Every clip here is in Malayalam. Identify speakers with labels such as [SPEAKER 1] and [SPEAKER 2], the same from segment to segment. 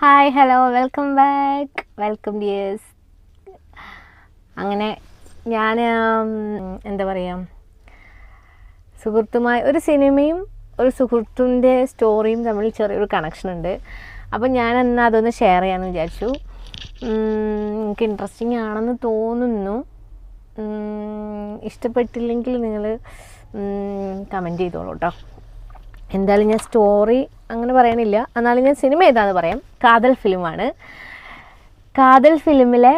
[SPEAKER 1] Hi hello welcome back welcome dears അങ്ങനെ ഞാൻ എന്താ പറയുക സുഹൃത്തുമായി ഒരു സിനിമയും ഒരു സുഹൃത്തിന്റെ സ്റ്റോറിയും തമ്മിൽ ചെറിയൊരു കണക്ഷൻ ഉണ്ട്. അപ്പം ഞാൻ എന്നാൽ അതൊന്ന് ഷെയർ ചെയ്യാമെന്ന് വിചാരിച്ചു. എനിക്ക് ഇൻട്രസ്റ്റിംഗ് ആണെന്ന് തോന്നുന്നു. ഇഷ്ടപ്പെട്ടില്ലെങ്കിൽ നിങ്ങൾ കമന്റ് ചെയ്തോളൂ കേട്ടോ എന്തായാലും ഞാൻ സ്റ്റോറി അങ്ങനെ പറയണില്ല. എന്നാലും ഞാൻ സിനിമ ഏതാന്ന് പറയാം. കാതൽ ഫിലിമാണ്. കാതൽ ഫിലിമിലെ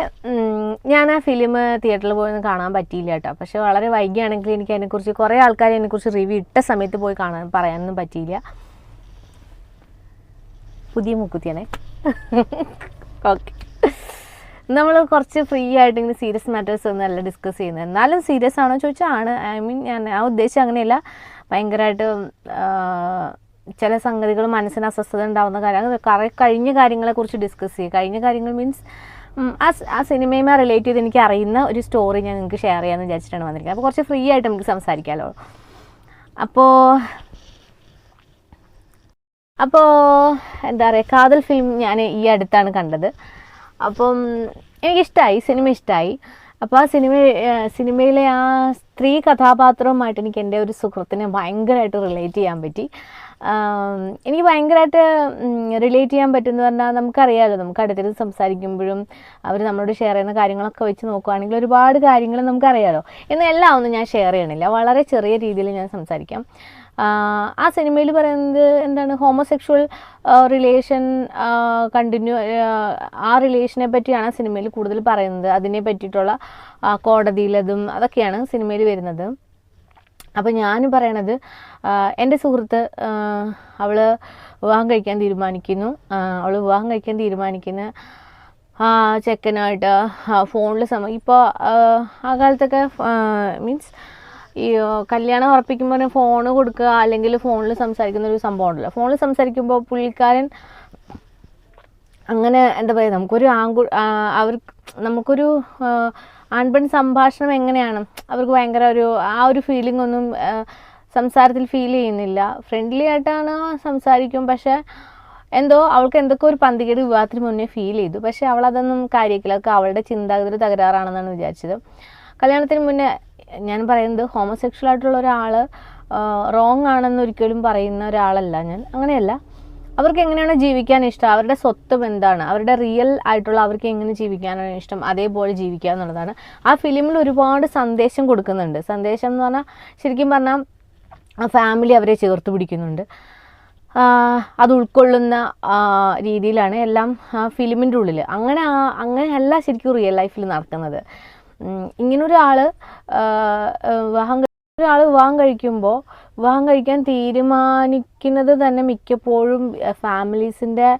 [SPEAKER 1] ഞാൻ ആ ഫിലിം തിയേറ്ററിൽ പോയി ഒന്ന് കാണാൻ പറ്റിയില്ല കേട്ടോ. പക്ഷെ വളരെ വൈകിയാണെങ്കിൽ എനിക്ക് അതിനെക്കുറിച്ച് കുറേ ആൾക്കാർ അതിനെക്കുറിച്ച് റിവ്യൂ ഇട്ട സമയത്ത് പോയി കാണാൻ പറയാനൊന്നും പറ്റിയില്ല. പുതിയ മുക്കുത്തിയാണേ. ഓക്കെ നമ്മൾ കുറച്ച് ഫ്രീ ആയിട്ട് ഇങ്ങനെ സീരിയസ് മാറ്റേഴ്സ് ഒന്നും അല്ല ഡിസ്കസ് ചെയ്യുന്നത്. എന്നാലും സീരിയസ് ആണോ ചോദിച്ചാൽ ആണ്. ഐ മീൻ ഞാൻ ആ ഉദ്ദേശം അങ്ങനെയല്ല. ഭയങ്കരമായിട്ട് ചില സംഗതികൾ മനസ്സിന് അസ്വസ്ഥത ഉണ്ടാവുന്ന കാര്യം കുറേ കഴിഞ്ഞ കാര്യങ്ങളെക്കുറിച്ച് ഡിസ്കസ് ചെയ്യുക കഴിഞ്ഞ കാര്യങ്ങൾ മീൻസ് ആ ആ സിനിമയുമായി റിലേറ്റ് ചെയ്ത് എനിക്ക് അറിയുന്ന ഒരു സ്റ്റോറി ഞാൻ നിങ്ങൾക്ക് ഷെയർ ചെയ്യാമെന്ന് വിചാരിച്ചിട്ടാണ് വന്നിരിക്കുന്നത്. അപ്പോൾ കുറച്ച് ഫ്രീ ആയിട്ട് നമുക്ക് സംസാരിക്കാമല്ലോ അപ്പോൾ അപ്പോൾ എന്താ പറയുക കാതൽ ഫിലിം ഞാൻ ഈ അടുത്താണ് കണ്ടത്. അപ്പം എനിക്കിഷ്ടമായി സിനിമ ഇഷ്ടമായി അപ്പോൾ ആ സിനിമ സിനിമയിലെ ആ സ്ത്രീ കഥാപാത്രവുമായിട്ട് എനിക്ക് എന്റെ ഒരു സുഹൃത്തിനെ ഭയങ്കരമായിട്ട് റിലേറ്റ് ചെയ്യാൻ പറ്റി. എനിക്ക് ഭയങ്കരമായിട്ട് റിലേറ്റ് ചെയ്യാൻ പറ്റുമെന്ന് പറഞ്ഞാൽ നമുക്കറിയാമല്ലോ നമുക്ക് അടുത്തിരുന്ന് സംസാരിക്കുമ്പോഴും അവർ നമ്മളോട് ഷെയർ ചെയ്യുന്ന കാര്യങ്ങളൊക്കെ വെച്ച് നോക്കുകയാണെങ്കിൽ ഒരുപാട് കാര്യങ്ങൾ നമുക്കറിയാമല്ലോ എന്നെല്ലാം ഒന്നും ഞാൻ ഷെയർ ചെയ്യണില്ല. വളരെ ചെറിയ രീതിയിൽ ഞാൻ സംസാരിക്കാം. ആ സിനിമയിൽ പറയുന്നത് എന്താണ്? ഹോമോസെക്ഷൽ റിലേഷൻ കണ്ടിന്യൂ ആ റിലേഷനെ പറ്റിയാണ് ആ സിനിമയിൽ കൂടുതൽ പറയുന്നത്. അതിനെ പറ്റിയിട്ടുള്ള കോടതിയിലതും അതൊക്കെയാണ് സിനിമയിൽ വരുന്നത്. അപ്പോൾ ഞാൻ പറയണത് എന്റെ സുഹൃത്ത് അവൾ വിവാഹം കഴിക്കാൻ തീരുമാനിക്കുന്നു. അവൾ വിവാഹം കഴിക്കാൻ തീരുമാനിക്കുന്ന ചെക്കനായിട്ട് ഫോണിൽ സമ ഇപ്പോൾ ആ കാലത്തൊക്കെ മീൻസ് ഈ കല്യാണം ഉറപ്പിക്കുമ്പോൾ ഫോൺ കൊടുക്കുക അല്ലെങ്കിൽ ഫോണിൽ സംസാരിക്കുന്ന ഒരു സംഭവം ഉണ്ടല്ലോ. ഫോണിൽ സംസാരിക്കുമ്പോൾ പുള്ളിക്കാരൻ അങ്ങനെ എന്താ പറയുക നമുക്കൊരു ആൺകു അവർ നമുക്കൊരു ആൺപെൺ സംഭാഷണം എങ്ങനെയാണ്? അവർക്ക് ഭയങ്കര ഒരു ആ ഒരു ഫീലിംഗ് ഒന്നും സംസാരത്തിൽ ഫീൽ ചെയ്യുന്നില്ല. ഫ്രണ്ട്ലി ആയിട്ടാണ് സംസാരിക്കും. പക്ഷേ എന്തോ അവൾക്ക് എന്തൊക്കെ ഒരു പന്തികേട് വിവാഹത്തിന് മുന്നേ ഫീൽ ചെയ്തു. പക്ഷേ അവളതൊന്നും കാര്യമാക്കില്ല അതൊക്കെ അവളുടെ ചിന്താഗതി തകരാറാണെന്നാണ് വിചാരിച്ചത്. കല്യാണത്തിന് മുന്നേ ഞാൻ പറയുന്നത് ഹോമോസെക്ഷൽ ആയിട്ടുള്ള ഒരാൾ റോങ് ആണെന്ന് ഒരിക്കലും പറയുന്ന ഒരാളല്ല ഞാൻ. അങ്ങനെയല്ല. അവർക്ക് എങ്ങനെയാണ് ജീവിക്കാൻ ഇഷ്ടം? അവരുടെ സ്വത്വം എന്താണ്? അവരുടെ റിയൽ ആയിട്ടുള്ള അവർക്ക് എങ്ങനെ ജീവിക്കാനാണ് ഇഷ്ടം? അതേപോലെ ജീവിക്കുക എന്നുള്ളതാണ്. ആ ഫിലിമിൽ ഒരുപാട് സന്ദേശം കൊടുക്കുന്നുണ്ട്. സന്ദേശം എന്ന് പറഞ്ഞാൽ ശരിക്കും പറഞ്ഞാൽ ഫാമിലി അവരെ ചേർത്ത് പിടിക്കുന്നുണ്ട്. അത് ഉൾക്കൊള്ളുന്ന രീതിയിലാണ് എല്ലാം ഫിലിമിന്റെ ഉള്ളിൽ അങ്ങനെ അങ്ങനെയല്ല ശരിക്കും റിയൽ ലൈഫിൽ നടക്കുന്നത്. ഇങ്ങനൊരാൾ വിവാഹം ഒരാൾ വിവാഹം കഴിക്കുമ്പോൾ വിവാഹം കഴിക്കാൻ തീരുമാനിക്കുന്നത് തന്നെ മിക്കപ്പോഴും ഫാമിലീസിന്റെ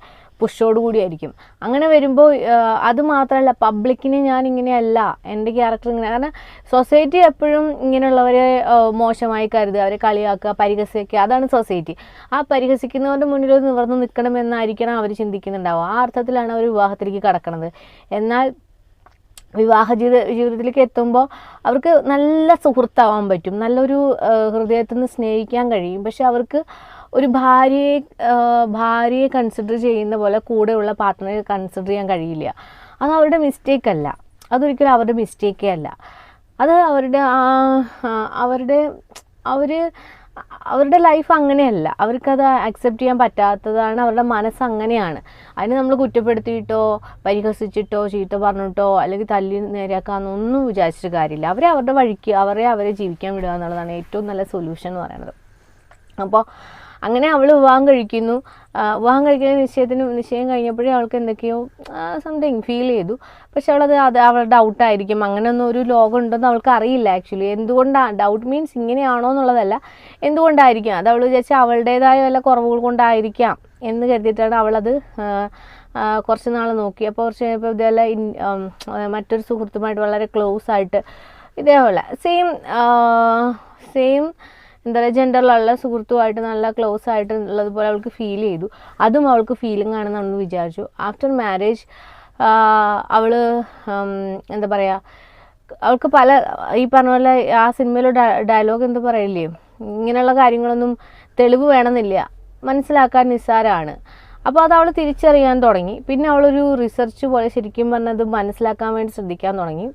[SPEAKER 1] പുഷോട് കൂടിയായിരിക്കും. അങ്ങനെ വരുമ്പോൾ അത് മാത്രമല്ല പബ്ലിക്കിന് ഞാൻ ഇങ്ങനെയല്ല എന്റെ ക്യാരക്ടർ ഇങ്ങനെ കാരണം സൊസൈറ്റി എപ്പോഴും ഇങ്ങനെയുള്ളവരെ മോശമായി കരുതുക അവരെ കളിയാക്കുക പരിഹസിക്കുക അതാണ് സൊസൈറ്റി. ആ പരിഹസിക്കുന്നവരുടെ മുന്നിൽ നിവർന്ന് നിൽക്കണമെന്നായിരിക്കണം അവർ ചിന്തിക്കുന്നുണ്ടാവുക. ആ അർത്ഥത്തിലാണ് അവർ വിവാഹത്തിലേക്ക് കടക്കുന്നത് എന്നാൽ വിവാഹ ജീവിത ജീവിതത്തിലേക്ക് എത്തുമ്പോൾ അവർക്ക് നല്ല സുഹൃത്താവാൻ പറ്റും. നല്ലൊരു ഹൃദയത്തിൽ നിന്ന് സ്നേഹിക്കാൻ കഴിയും. പക്ഷെ അവർക്ക് ഒരു ഭാര്യയെ ഭാര്യയെ കൺസിഡർ ചെയ്യുന്ന പോലെ കൂടെയുള്ള പാർട്ട്ണറെ കൺസിഡർ ചെയ്യാൻ കഴിയില്ല. അത് അവരുടെ മിസ്റ്റേക്ക് അല്ല. അതൊരിക്കലും അവരുടെ മിസ്റ്റേക്കേ അല്ല. അത് അവരുടെ അവരുടെ അവർ അവരുടെ ലൈഫ് അങ്ങനെയല്ല. അവർക്കത് അക്സെപ്റ്റ് ചെയ്യാൻ പറ്റാത്തതാണ് അവരുടെ മനസ്സ് അങ്ങനെയാണ്. അതിന് നമ്മൾ കുറ്റപ്പെടുത്തിയിട്ടോ പരിഹസിച്ചിട്ടോ ചീത്ത പറഞ്ഞിട്ടോ അല്ലെങ്കിൽ തല്ലി നേരെയാക്കാന്നൊന്നും വിചാരിച്ചിട്ട് കാര്യമില്ല. അവരെ അവരുടെ വഴിക്ക് അവരെ അവരെ ജീവിക്കാൻ വിടുക എന്നുള്ളതാണ് ഏറ്റവും നല്ല സൊല്യൂഷൻ എന്ന് പറയുന്നത്. അപ്പോൾ അങ്ങനെ അവൾ വിവാഹം കഴിക്കുന്നു. വിവാഹം കഴിക്കുന്ന നിശ്ചയത്തിന് നിശ്ചയം കഴിഞ്ഞപ്പോഴേ അവൾക്ക് എന്തൊക്കെയോ സംതിങ് ഫീൽ ചെയ്തു. പക്ഷെ അവളത് അത് അവളുടെ ഡൗട്ടായിരിക്കും അങ്ങനെയൊന്നും ഒരു ലോകം ഉണ്ടെന്ന് അവൾക്ക് അറിയില്ല ആക്ച്വലി എന്തുകൊണ്ടാണ് ഡൗട്ട് മീൻസ് ഇങ്ങനെയാണോ എന്നുള്ളതല്ല. എന്തുകൊണ്ടായിരിക്കും? അത് അവൾ വിചാരിച്ചാൽ അവളുടേതായ വല്ല കുറവുകൾ കൊണ്ടായിരിക്കാം എന്ന് കരുതിയിട്ടാണ് അവളത് കുറച്ച് നാൾ നോക്കി. അപ്പോൾ കുറച്ച് കഴിഞ്ഞപ്പോൾ ഇതേപോലെ മറ്റൊരു സുഹൃത്തുമായിട്ട് വളരെ ക്ലോസ് ആയിട്ട് ഇതേപോലെ. സെയിം സെയിം എന്താ പറയുക ജെൻഡറിലുള്ള സുഹൃത്തുമായിട്ട് നല്ല ക്ലോസ് ആയിട്ട് ഉള്ളതുപോലെ അവൾക്ക് ഫീൽ ചെയ്തു. അതും അവൾക്ക് ഫീലിംഗ് ആണെന്ന് നമ്മൾ വിചാരിച്ചു. ആഫ്റ്റർ മാരേജ് അവൾ എന്താ പറയുക അവൾക്ക് പല ഈ പറഞ്ഞ പോലെ ആ സിനിമയിലെ ഡയലോഗ് എന്താ പറയില്ലേ? ഇങ്ങനെയുള്ള കാര്യങ്ങളൊന്നും തെളിവ് വേണമെന്നില്ല. മനസ്സിലാക്കാൻ നിസ്സാരമാണ് അപ്പോൾ അത് അവൾ തിരിച്ചറിയാൻ തുടങ്ങി. പിന്നെ അവളൊരു റിസർച്ച് പോലെ ശരിക്കും പറഞ്ഞത് മനസ്സിലാക്കാൻ വേണ്ടി ശ്രദ്ധിക്കാൻ തുടങ്ങി.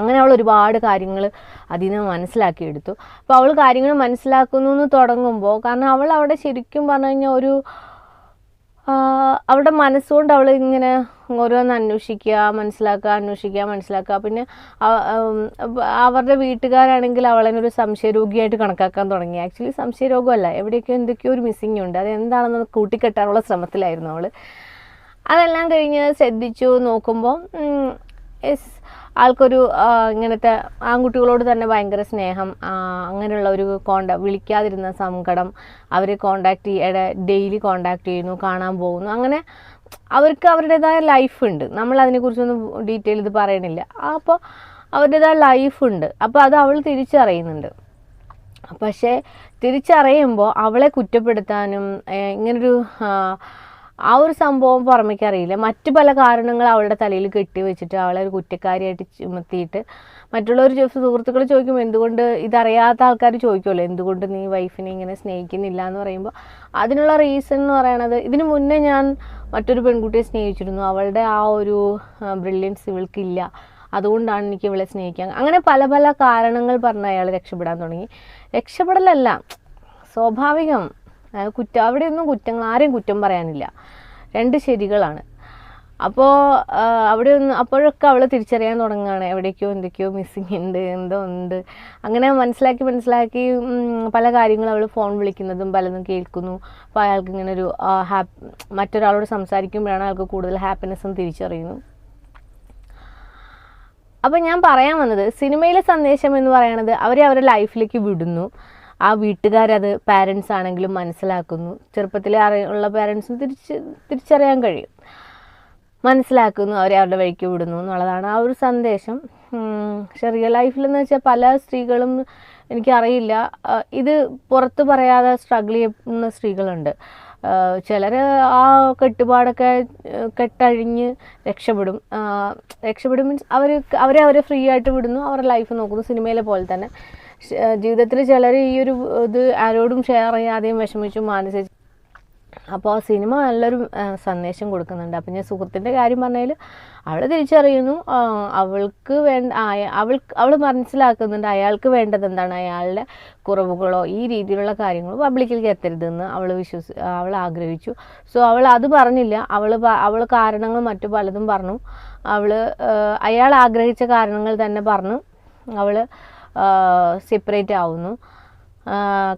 [SPEAKER 1] അങ്ങനെ അവൾ ഒരുപാട് കാര്യങ്ങൾ അതിൽ നിന്ന് മനസ്സിലാക്കിയെടുത്തു. അപ്പോൾ അവൾ കാര്യങ്ങൾ മനസ്സിലാക്കുന്നു എന്ന് തുടങ്ങുമ്പോൾ കാരണം അവൾ അവിടെ ശരിക്കും പറഞ്ഞു കഴിഞ്ഞാൽ ഒരു അവളുടെ മനസ്സുകൊണ്ട് അവൾ ഇങ്ങനെ ഓരോന്ന് അന്വേഷിക്കുക മനസ്സിലാക്കുക അന്വേഷിക്കുക മനസ്സിലാക്കുക. പിന്നെ അവരുടെ വീട്ടുകാരാണെങ്കിൽ അവളെ ഒരു സംശയരോഗിയായിട്ട് കണക്കാക്കാൻ തുടങ്ങി. ആക്ച്വലി സംശയരോഗമല്ല എവിടെയൊക്കെ എന്തൊക്കെയോ ഒരു മിസ്സിങ് ഉണ്ട്. അത് എന്താണെന്ന് കൂട്ടിക്കെട്ടാനുള്ള ശ്രമത്തിലായിരുന്നു അവൾ. അതെല്ലാം കഴിഞ്ഞ് ശ്രദ്ധിച്ചു നോക്കുമ്പോൾ യെസ് ആൾക്കൊരു ഇങ്ങനത്തെ ആൺകുട്ടികളോട് തന്നെ ഭയങ്കര സ്നേഹം അങ്ങനെയുള്ള ഒരു കോണ്ട വിളിക്കാതിരുന്ന സങ്കടം അവരെ കോണ്ടാക്ട് ചെയ്യ ഡെയിലി കോണ്ടാക്ട് ചെയ്യുന്നു കാണാൻ പോകുന്നു. അങ്ങനെ അവർക്ക് അവരുടേതായ ലൈഫ് ഉണ്ട്. നമ്മൾ അതിനെക്കുറിച്ചൊന്നും ഡീറ്റെയിൽ ഇത് പറയണില്ല. അപ്പോൾ അവരുടേതായ ലൈഫ് ഉണ്ട്. അപ്പോൾ അത് അവൾ തിരിച്ചറിയുന്നുണ്ട്. പക്ഷേ തിരിച്ചറിയുമ്പോൾ അവളെ കുറ്റപ്പെടുത്താനും ഇങ്ങനൊരു ആ, ഒരു സംഭവം പുറമേക്ക് അറിയില്ല. മറ്റു പല കാരണങ്ങൾ അവളുടെ തലയിൽ കെട്ടി വെച്ചിട്ട് അവളെ ഒരു കുറ്റക്കാരിയായിട്ട് ചുമത്തിയിട്ട് മറ്റുള്ളവർ സുഹൃത്തുക്കൾ ചോദിക്കും എന്തുകൊണ്ട് ഇതറിയാത്ത ആൾക്കാർ ചോദിക്കുമല്ലോ എന്തുകൊണ്ട് നീ വൈഫിനെ ഇങ്ങനെ സ്നേഹിക്കുന്നില്ല എന്ന് പറയുമ്പോൾ അതിനുള്ള റീസൺ എന്ന് പറയണത് ഇതിനു മുന്നേ ഞാൻ മറ്റൊരു പെൺകുട്ടിയെ സ്നേഹിച്ചിരുന്നു. അവളുടെ ആ ഒരു ബ്രില്യൻസ് ഇവൾക്കില്ല. അതുകൊണ്ടാണ് എനിക്ക് ഇവളെ സ്നേഹിക്കാൻ. അങ്ങനെ പല പല കാരണങ്ങൾ പറഞ്ഞ് അയാൾ രക്ഷപ്പെടാൻ തുടങ്ങി. രക്ഷപ്പെടലല്ല സ്വാഭാവികം. കുറ്റം അവിടെയൊന്നും കുറ്റങ്ങൾ ആരെയും കുറ്റം പറയാനില്ല. രണ്ട് ശരികളാണ്. അപ്പോൾ അവിടെ ഒന്ന് അപ്പോഴൊക്കെ അവൾ തിരിച്ചറിയാൻ തുടങ്ങുകയാണ്. എവിടേക്കോ എന്തൊക്കെയോ മിസ്സിങ് ഉണ്ട് എന്തോ ഉണ്ട്. അങ്ങനെ മനസ്സിലാക്കി മനസ്സിലാക്കി പല കാര്യങ്ങളും അവൾ ഫോൺ വിളിക്കുന്നതും പലതും കേൾക്കുന്നു. അപ്പോൾ അയാൾക്ക് ഇങ്ങനെ ഒരു ഹാപ്പ് മറ്റൊരാളോട് സംസാരിക്കുമ്പോഴാണ് അയാൾക്ക് കൂടുതൽ ഹാപ്പിനെസ്സും തിരിച്ചറിയുന്നു. അപ്പം ഞാൻ പറയാൻ വന്നത് സിനിമയിലെ സന്ദേശം എന്ന് പറയുന്നത് അവരെ അവരുടെ ലൈഫിലേക്ക് വിടുന്നു. ആ വീട്ടുകാരത് പാരൻസ് ആണെങ്കിലും മനസ്സിലാക്കുന്നു. ചെറുപ്പത്തിലെ അറി ഉള്ള പാരൻസും തിരിച്ച് തിരിച്ചറിയാൻ കഴിയും. മനസ്സിലാക്കുന്നു അവരെ അവരുടെ വഴിക്ക് വിടുന്നു എന്നുള്ളതാണ് ആ ഒരു സന്ദേശം. പക്ഷെ റിയൽ ലൈഫിലെന്ന് വെച്ചാൽ പല സ്ത്രീകളും എനിക്കറിയില്ല ഇത് പുറത്ത് പറയാതെ സ്ട്രഗിൾ ചെയ്യുന്ന സ്ത്രീകളുണ്ട്. ചിലർ ആ കെട്ടുപാടൊക്കെ കെട്ടഴിഞ്ഞ് രക്ഷപ്പെടും. രക്ഷപ്പെടും മീൻസ് അവർ അവരെ അവരെ ഫ്രീ ആയിട്ട് വിടുന്നു. അവരുടെ ലൈഫ് നോക്കുന്നു. സിനിമയിലെ പോലെ തന്നെ. ജീവിതത്തിൽ ചിലർ ഈ ഒരു ഇത് ആരോടും ഷെയർ ചെയ്യാതെയും വിഷമിച്ചു മാനസിച്ചു അപ്പോൾ ആ സിനിമ നല്ലൊരു സന്ദേശം കൊടുക്കുന്നുണ്ട്. അപ്പം ഞാൻ സുഹൃത്തിന്റെ കാര്യം പറഞ്ഞാൽ അവൾ തിരിച്ചറിയുന്നു. അവൾക്ക് വേണ്ട അവൾക്ക് അവൾ അവൾ മനസ്സിലാക്കുന്നുണ്ട് അയാൾക്ക് വേണ്ടത് എന്താണ്? അയാളുടെ കുറവുകളോ ഈ രീതിയിലുള്ള കാര്യങ്ങളോ പബ്ലിക്കിലേക്ക് എത്തരുതെന്ന് അവൾ വിശ്വസി അവൾ ആഗ്രഹിച്ചു. സോ അവൾ അത് പറഞ്ഞില്ല. അവൾ അവൾ കാരണങ്ങൾ മറ്റു പലതും പറഞ്ഞു. അവൾ അയാൾ ആഗ്രഹിച്ച കാരണങ്ങൾ തന്നെ പറഞ്ഞു. അവൾ സെപ്പറേറ്റ് ആവുന്നു.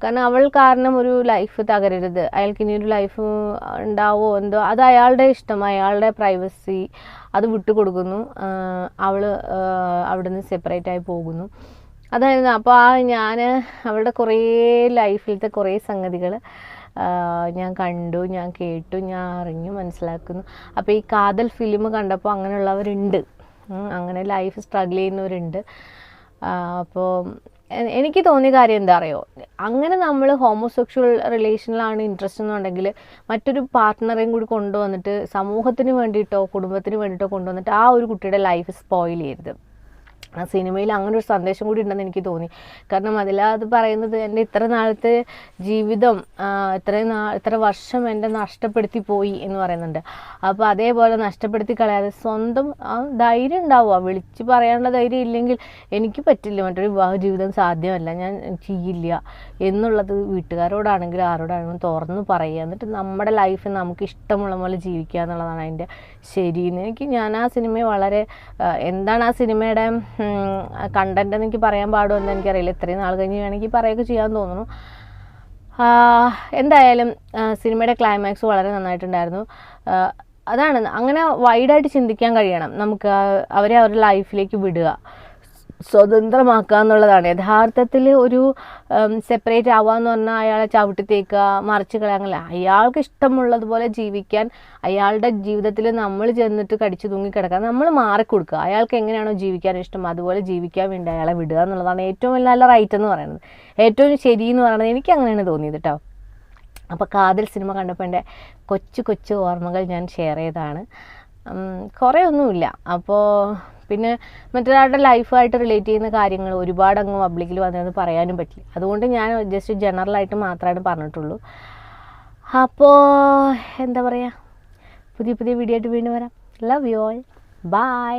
[SPEAKER 1] കാരണം അവൾ കാരണം ഒരു ലൈഫ് തകരരുത്. അയാൾക്ക് ഇനി ഒരു ലൈഫ് ഉണ്ടാവോ എന്തോ അത് അയാളുടെ ഇഷ്ടം അയാളുടെ പ്രൈവസി അത് വിട്ടുകൊടുക്കുന്നു. അവൾ അവിടുന്ന് സെപ്പറേറ്റ് ആയി പോകുന്നു. അതായിരുന്നു അപ്പോൾ ആ ഞാൻ അവളുടെ കുറേ ലൈഫിലത്തെ കുറേ സംഗതികൾ ഞാൻ കണ്ടു ഞാൻ കേട്ടു ഞാൻ അറിഞ്ഞു മനസ്സിലാക്കുന്നു. അപ്പോൾ ഈ കാതൽ ഫിലിം കണ്ടപ്പോൾ അങ്ങനെയുള്ളവരുണ്ട്. അങ്ങനെ ലൈഫ് സ്ട്രഗിൾ ചെയ്യുന്നവരുണ്ട്. അപ്പോൾ എനിക്ക് തോന്നിയ കാര്യം എന്താ അറിയോ? അങ്ങനെ നമ്മൾ ഹോമോസെക്ഷൽ റിലേഷനിലാണ് ഇൻട്രസ്റ്റ് എന്നുണ്ടെങ്കിൽ മറ്റൊരു പാർട്ട്ണറെയും കൂടി കൊണ്ടുവന്നിട്ട് സമൂഹത്തിന് വേണ്ടിയിട്ടോ കുടുംബത്തിന് വേണ്ടിയിട്ടോ കൊണ്ടുവന്നിട്ട് ആ ഒരു കുട്ടിയുടെ ലൈഫ് സ്പോയിൽ ചെയ്യരുത്. ആ സിനിമയിൽ അങ്ങനെ ഒരു സന്ദേശം കൂടി ഉണ്ടെന്ന് എനിക്ക് തോന്നി. കാരണം അതിലത് പറയുന്നത് എന്റെ ഇത്ര നാളത്തെ ജീവിതം ഇത്രയും നാ ഇത്ര വർഷം എന്റെ നഷ്ടപ്പെടുത്തി പോയി എന്ന് പറയുന്നുണ്ട്. അപ്പോൾ അതേപോലെ നഷ്ടപ്പെടുത്തി കളയാതെ സ്വന്തം ആ ധൈര്യം ഉണ്ടാവുക. വിളിച്ച് പറയാനുള്ള ധൈര്യം ഇല്ലെങ്കിൽ എനിക്ക് പറ്റില്ല. മറ്റൊരു വിവാഹ ജീവിതം സാധ്യമല്ല. ഞാൻ ചെയ്യില്ല എന്നുള്ളത് വീട്ടുകാരോടാണെങ്കിലും ആരോടാണെങ്കിലും തുറന്ന് പറയുക. എന്നിട്ട് നമ്മുടെ ലൈഫ് നമുക്ക് ഇഷ്ടമുള്ള പോലെ ജീവിക്കുക എന്നുള്ളതാണ് അതിന്റെ ശരി. എനിക്ക് ഞാൻ ആ സിനിമയെ വളരെ എന്താണ് ആ സിനിമയുടെ കണ്ടന്റ് എന്ന് എനിക്ക് പറയാൻ പാടുമെന്ന് എനിക്കറിയില്ല. ഇത്രയും നാൾ കഴിഞ്ഞ് വേണമെങ്കിൽ പറയുകയൊക്കെ ചെയ്യാൻ തോന്നുന്നു. എന്തായാലും സിനിമയുടെ ക്ലൈമാക്സ് വളരെ നന്നായിട്ടുണ്ടായിരുന്നു. അതാണ്. അങ്ങനെ വൈഡായിട്ട് ചിന്തിക്കാൻ കഴിയണം. നമുക്ക് അവരെ അവരുടെ ലൈഫിലേക്ക് വിടുക. സ്വതന്ത്രമാക്കുക എന്നുള്ളതാണ് യഥാർത്ഥത്തിൽ ഒരു സെപ്പറേറ്റ് ആവാന്ന് പറഞ്ഞാൽ അയാളെ ചവിട്ടി തേക്കുക മറിച്ച് കളയാങ്ങല്ല അയാൾക്ക് ഇഷ്ടമുള്ളതുപോലെ ജീവിക്കാൻ അയാളുടെ ജീവിതത്തിൽ നമ്മൾ ചെന്നിട്ട് കടിച്ചു തൂങ്ങി കിടക്കുക നമ്മൾ മാറിക്കൊടുക്കുക. അയാൾക്ക് എങ്ങനെയാണോ ജീവിക്കാൻ ഇഷ്ടം അതുപോലെ ജീവിക്കാൻ വേണ്ടി അയാളെ വിടുക എന്നുള്ളതാണ് ഏറ്റവും നല്ല റൈറ്റ് എന്ന് പറയുന്നത്. ഏറ്റവും ശരി എന്ന് പറയുന്നത് എനിക്ക് അങ്ങനെയാണ് തോന്നിയത് കേട്ടോ അപ്പോൾ കാതൽ സിനിമ കണ്ടപ്പോൾ എന്റെ കൊച്ചു കൊച്ചു ഓർമ്മകൾ ഞാൻ ഷെയർ ചെയ്തതാണ്. കുറേ ഒന്നുമില്ല. അപ്പോൾ പിന്നെ മറ്റൊരാളുടെ ലൈഫായിട്ട് റിലേറ്റ് ചെയ്യുന്ന കാര്യങ്ങൾ ഒരുപാട് അങ്ങ് പബ്ലിക്കിൽ വന്നതെന്ന് പറയാനും പറ്റില്ല. അതുകൊണ്ട് ഞാൻ ജസ്റ്റ് ജനറലായിട്ട് മാത്രമാണ് പറഞ്ഞിട്ടുള്ളൂ. അപ്പോൾ എന്താ പറയുക പുതിയ പുതിയ വീഡിയോ ആയിട്ട് വീണ്ടും വരാം. Love you all by